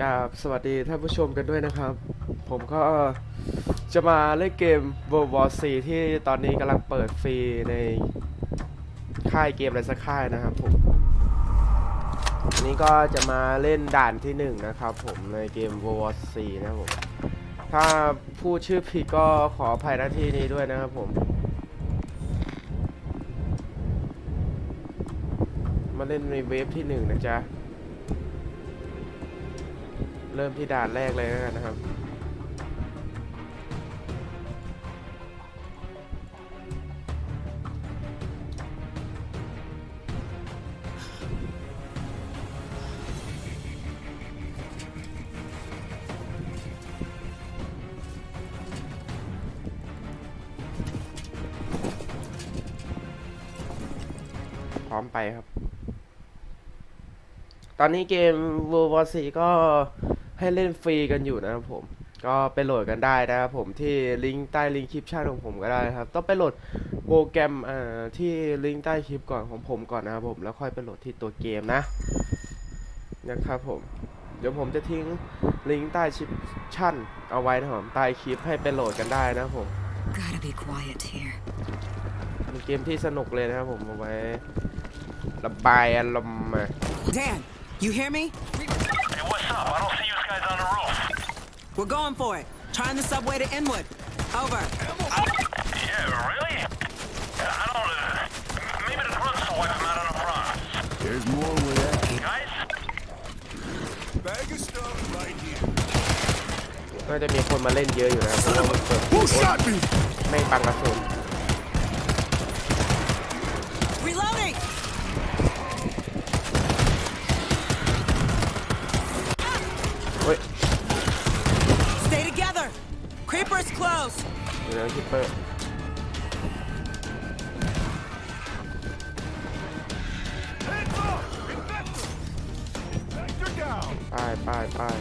กราบสวัสดีท่านผู้ชมกันด้วยนะครับ ผมก็จะมาเล่นเกม World War C ที่ตอนนี้กำลังเปิดฟรีในค่ายเกมอะไรสักค่ายนะครับผมอันนี้ก็จะมาเล่นด่านที่หนึ่งนะครับผมในเกม World War C นะครับผม ถ้าพูดชื่อผิดก็ขออภัยหน้าที่นี้ด้วยนะครับผมมาเล่นในเวฟที่หนึ่งนะจ๊ะ เริ่มที่ด่านแรกเลยแล้วกันนะครับ พร้อมไปครับ ตอนนี้เกม World War C ก็ ให้เล่นฟรีกันอยู่นะครับผม ก็ไปโหลดกันได้นะครับผมที่ลิงก์ใต้ลิงก์คลิปชั่นของผมก็ได้นะครับ ต้องไปโหลดโปรแกรมอ่าที่ลิงก์ใต้คลิปก่อนของผมก่อนนะครับผมแล้วค่อยไปโหลดที่ตัวเกมนะนะครับผมเดี๋ยวผมจะทิ้งลิงก์ใต้คลิปชั่นเอาไว้นะครับผมใต้คลิปให้ไปโหลดกันได้นะครับผม Gotta be quiet here. เป็นเกมที่สนุกเลยนะครับผมเอาไว้ระบายอารมณ์มา Dan, you hear me? Hey, what's up? I don't see you guys on the roof. We're going for it. Trying the subway to Inwood. Over. Yeah, really? I don't. Uh, maybe the grunts will wipe them out on the front. There's more where that Guys? bag of stuff right here. ก็จะมีคนมาเล่นเยอะอยู่นะครับเพราะว่ามันเปิด Who shot me? ไม่ปังกระสุน เดี๋ยวคิปเปอร์ Hands up! Infected! Vector down! ป้ายป้ายป้าย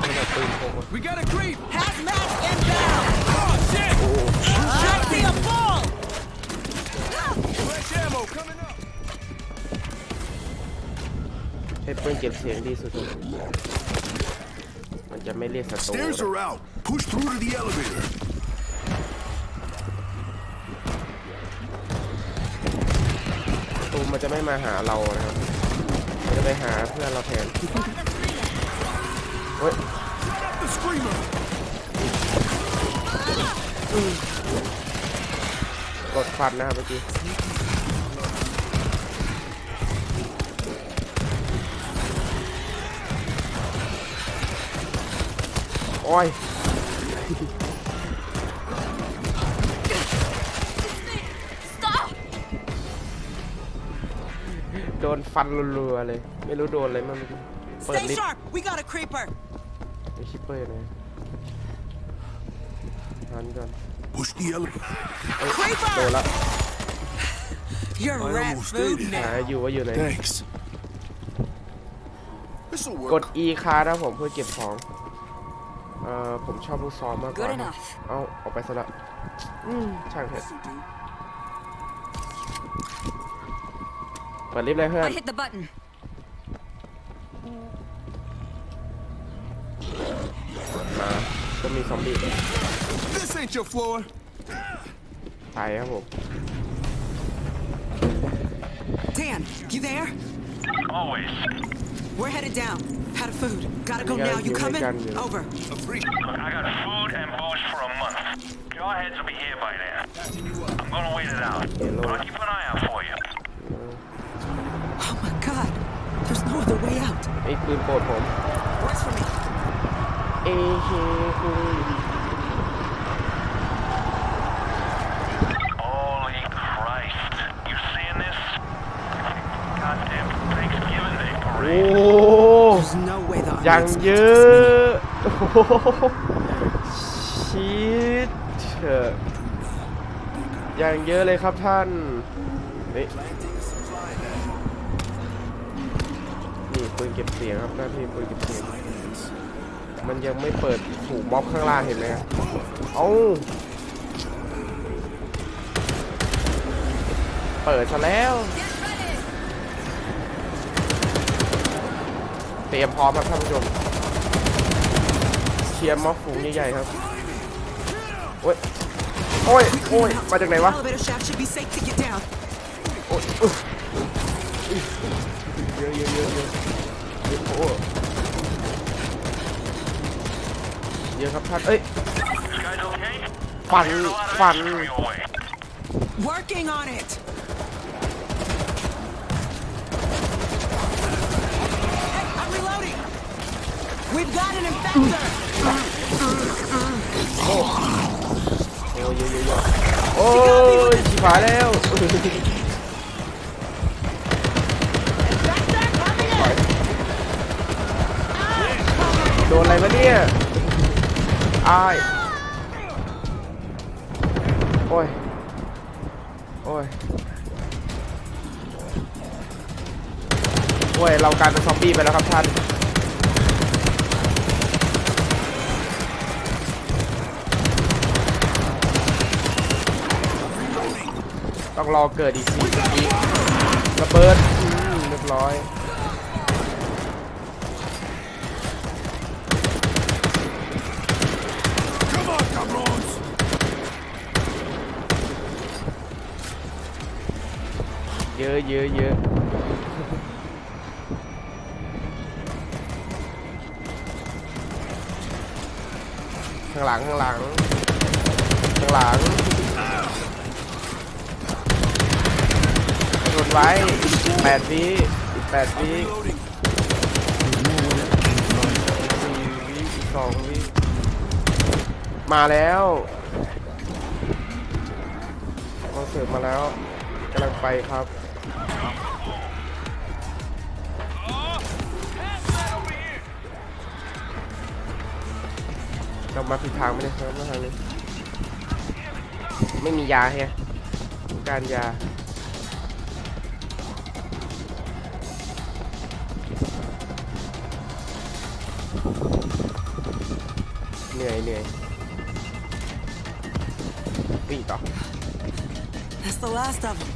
นี่แหละปืนพกอะ We got a creep! Hazmat inbound. Oh, shit! โอ้โห I see a bull. Fresh ammo coming up! ใช้ปืนเก็บเสียงดีสุดเลยมัน จะไม่เรียกศัตรู Stairs นะ are out. Push through to the elevator. ศัตรูมันจะไม่มาหาเรานะครับมันจะไปหาเพื่อนเราแทน เฮ้ย Shut up the screamer! กดฟันนะครับเมื่อกี้ โอ้ย Stop! โดนฟันรัวๆเลย ไม่รู้โดนอะไรมันเปิด Stay ลิฟต์ sharp. We got a creeper. ไอคิปเปอร์นะทันก่อน Push the elevator. เอ้ย Creeper! โดนละ You're I rat almost food did it. หา now. อยู่ว่าอยู่ไหน Thanks. This'll กด work. E ค้านะผมเพื่อเก็บของ เอ่อผมชอบลูกซองมากกว่า Good enough. เอาออกไปซะละอืมช่างเถอะ This'll do. เปิดลิฟต์เลยเพื่อน I hit the button. มาก็มีซอมบี้ This ain't your floor. ตายครับผม Dan, you there? Always. We're headed down. Out of food. Gotta go You gotta now. You give me coming? gun, you know. Over. A freak. Look, I got food and booze for a month. Your heads will be here by then. I'm gonna wait it out. Hello. But I'll keep an eye out for you. Oh my god. There's no other way out. ไอ้ปืนโปรดผม Works for me. เอเคคุย ยังเยอะโอ้โหชิดเถอะยังเยอะเลยครับท่านนี่นี่ปืนเก็บเสียงครับหน้าที่ปืนเก็บเสียง มันยังไม่เปิดถูกม็อบข้างล่างเห็นไหมครับเอ้าเปิดซะแล้ว ตรียมพร้อมครับท่านผู้ชมเชียร์ม็อบฝูงใหญ่ๆครับโอ้ยโอ้ยโอ้ยมาจากไหนวะ Elevator shaft should be safe to get down. โอ้ยอุ๊ยอุ๊ยเยอะเยอะเยอะเยอะเยอะโอ้เยอะครับท่านเอ้ย Guys okay? ฟัน There's a lot of ฟัน action coming your way. Working on it. We've got an infector. โอ้เยอะเยอะเยอะโอ้ยชิบหายแล้วโดนอะไรมาเนี่ยอายโอ้ย โอ้ย โอ้ย เรากลายเป็นซอมบี้ไปแล้วครับท่าน ต้องรอเกิดอีกสี่สิบระเบิดเรียบร้อยเยอะเยอะเยอะข้างหลังข้างหลังข้างหลังโดน ไว้แปดวิอีกแปดวิสี่วิอีกสองวิมาแล้วมาเสิร์ฟมาแล้วกำลังไปครับเรามาผิดทางไม่ได้ครับมาทางนี้ไม่มียาแฮะต้องการยา นื่อยเหนื่อยวิ่งต่อ That's the last of them.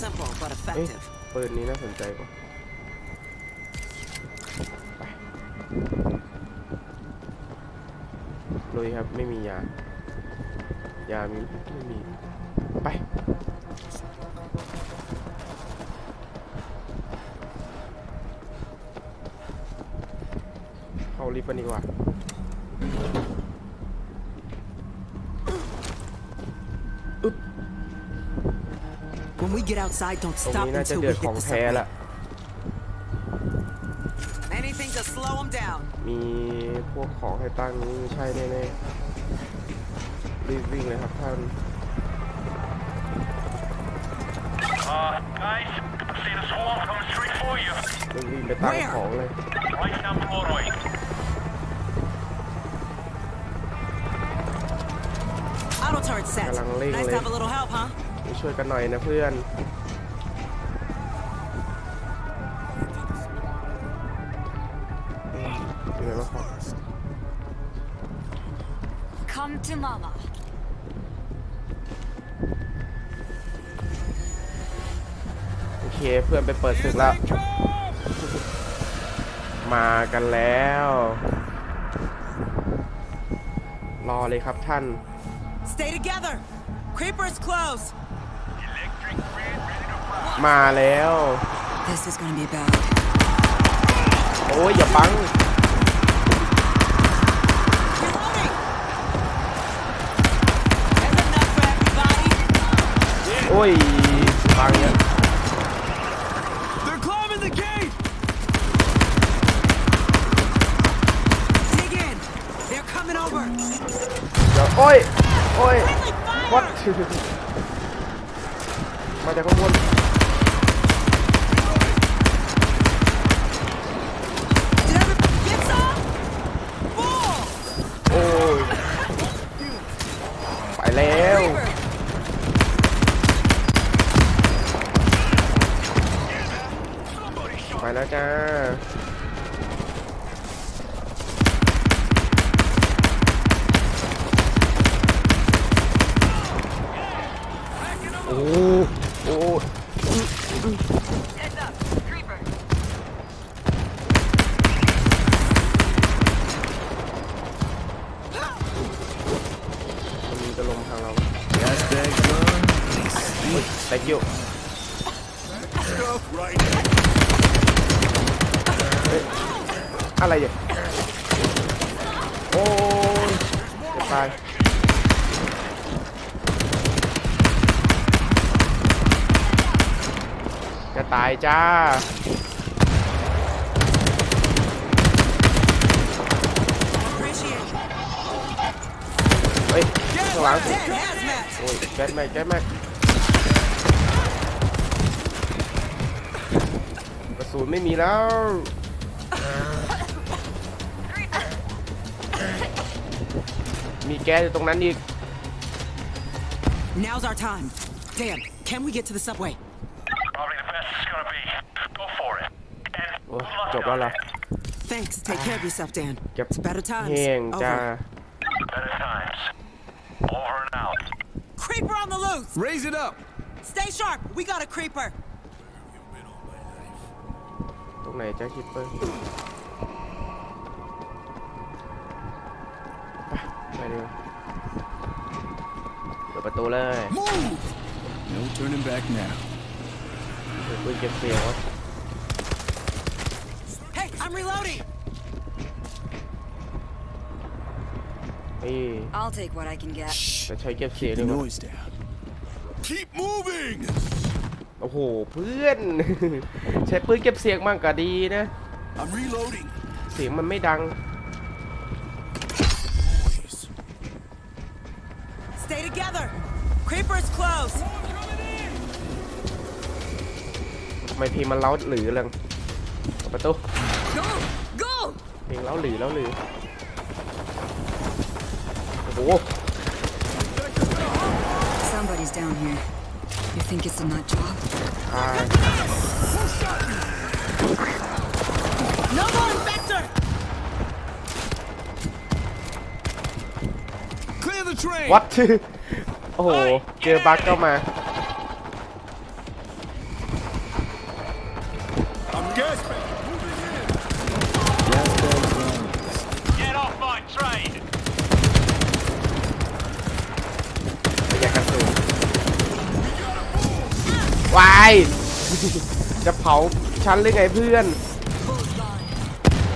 Simple but เอ๊ะ effective. ปืนนี้น่าสนใจกว่าไปลุยครับไม่มียา ยามีไหมไม่มี ไป กันดีกว่า When we get outside, don't ตรง stop นี้น่าจะ until เดื we อด hit ของ the แท้ subway. ละ Anything to slow them down. มีพวกของให้ตั้งนี้ใช่แน่ๆรีบวิ่งเลยครับท่าน Uh, guys, see the swarm coming straight for you. รีบวิ่งไปตั้ง Where? ของเลย Right down below right. Auto turret set. Galang ling Nice to ling. have a little help, huh? มาช่วยกันหน่อยนะเพื่อนอยู่ไหนวะครับ Come to mama. โอเคเพื่อนไปเปิดศึกแล้ว มากันแล้ว รอเลยครับท่าน Stay together. Creeper's close. Electric grid ready to rock. มาแล้ว This is gonna be bad. โอ้ยอย่าปัง Reloading. There's enough for everybody. โอ้ยปังเนี่ย They're climbing the gate! Dig in. They're coming over. เดี๋ยวโอ้ย โอ้ย มาจากข้างบนโอ้ยไปแล้วไปแล้วจ้า โอ้โอมันจะลงทางเรา Yes, ไปคิว up อะไรอย่างโอ้ยจะตาย จะ ตายจ้า เฮ้ยข้างสิโอ้ยแก๊สแม็กแก๊สแม็กกระสุนไม่มีแล้วมีแก๊สอยู่ตรงนั้นอีก Now's our time. Damn, can we get to the subway? โอ้ย good luck จบแล้ว down เหรอ there. Thanks. Take care of yourself, Dan. เก็บ It's better times. แห้งจ้า Over. Better times. Over and out. Creeper on the loose. Raise it up. Stay sharp. We got a creeper. ตรงไหนจ้าคิปเปอร์ไปไปเลยเปิดประตูเลย Move. No turning back now. เปิดปืนเก็บเสียงวะ Hey, I'm reloading. นี่ I'll take what I can get. จะใช้เก็บเสียง The ดีกว่า noise down. Keep moving. โอ้โห เพื่อน ใช้ปืนเก็บเสียงมั่งก็ดีนะ I'm reloading. เสียงมันไม่ดัง Stay together. Creeper's close. ไมเพลงมันเล้าหรือเรื่องเปิดประตู Go! Go! เพลงเล้าหรือเล้าหรือโอ้โห Somebody's down here. You think it's a nut job? ตาย No more infector. Clear the train. วัด โอ้โห เจอบั๊กเข้ามา วาย จะเผาฉันหรือไงเพื่อน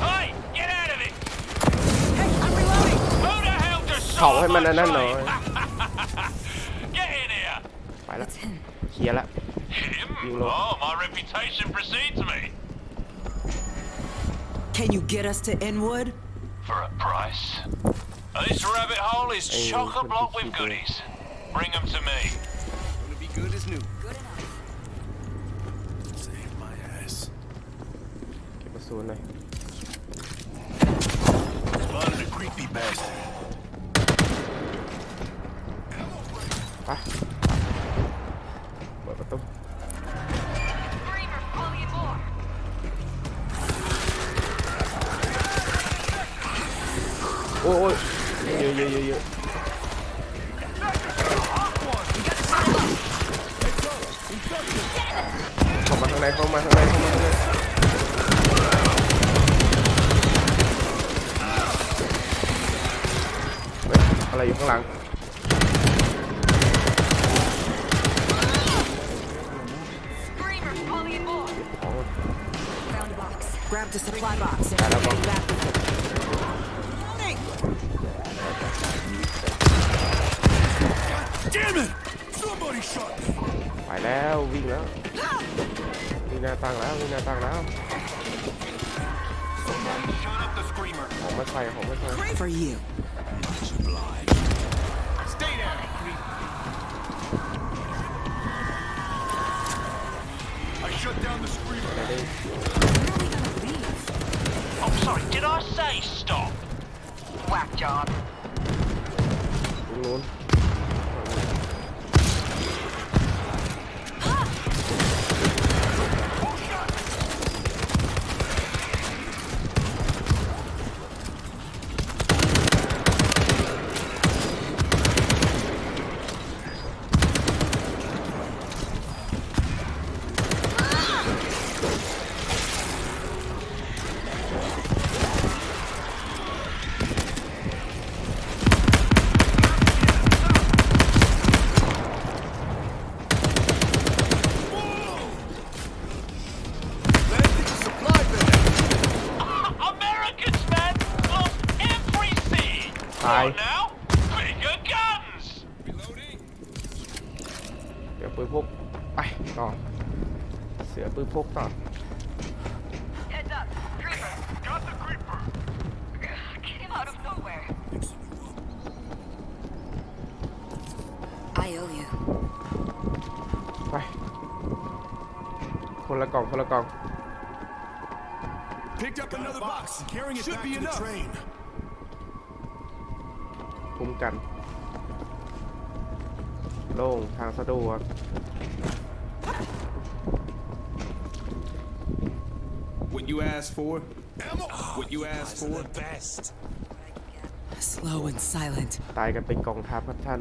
Hey, get out of it. Hey, I'm reloading. Who the hell just เผา shot ให้มัน my อันนั่นหน่อย train? Get in here. ไปละ It's him. เคลียร์ละ Him? You look- Oh, my reputation precedes me. Can you get us to Inwood? For a price. This rabbit hole is Hey, chock-a-block what with did you do? goodies. Bring them to me. Gonna be good as new. Good enough. Save my ass. เก็บกระสุนหน่อย Spotted a creepy bastard. ไปเปิดประตู Screamer, fully aboard. โอ้ยโอ้ยเยอะเยอะเยอะเยอะเข้ามาข้างในเข้ามาข้างในเข้ามาข้างในเฮ้ย อะไรอยู่ข้างหลัง Screamer, fully aboard. ของ Found a box. Grab the supply box. Got a box. Back with it. Loading. Damn it! Somebody shot me. ไปแล้ววิ่งแล้ววิ่งหน้าตั้งแล้ววิ่งหน้าตั้งแล้ว Shut up the screamer. ของไม่ใส่ของไม่ใส่ Great I say stop? Whack job. ตร คนละกล่องคนละกล่อง Picked up another box. Carrying it Should back be to the enough. train. คุ้มกัน โล่งทางสะดวก What you asked for? Ammo. What you asked Guys are for? the best. Slow and silent. ตายกันเป็นกองทัพครับท่าน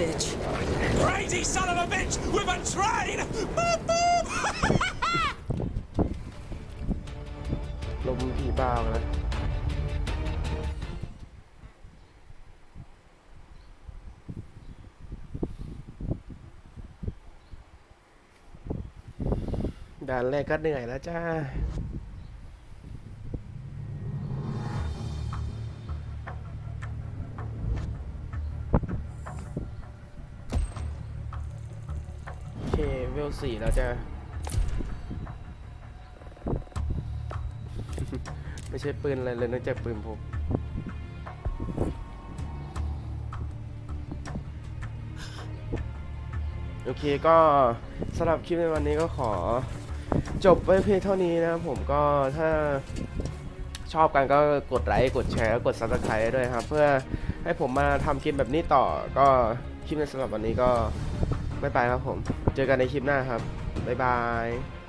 bitch. Crazy son of a bitch with a train! Boop, boop. ลมผีบ้ามาแล้วด่านแรกก็เหนื่อยแล้วจ้า ลสี่แล้วจ้าไม่ใช่ปืนอะไรเลยนอกจากปืนผมโอเคก็สำหรับคลิปในวันนี้ก็ขอจบไว้เพียงเท่านี้นะครับผมก็ถ้าชอบกันก็กดไลค์กดแชร์กด subscribe ด้วยครับ เพื่อให้ผมมาทำคลิปแบบนี้ต่อก็คลิปในสำหรับวันนี้ก็ไม่ไปครับผม เจอกันในคลิปหน้าครับ บ๊ายบาย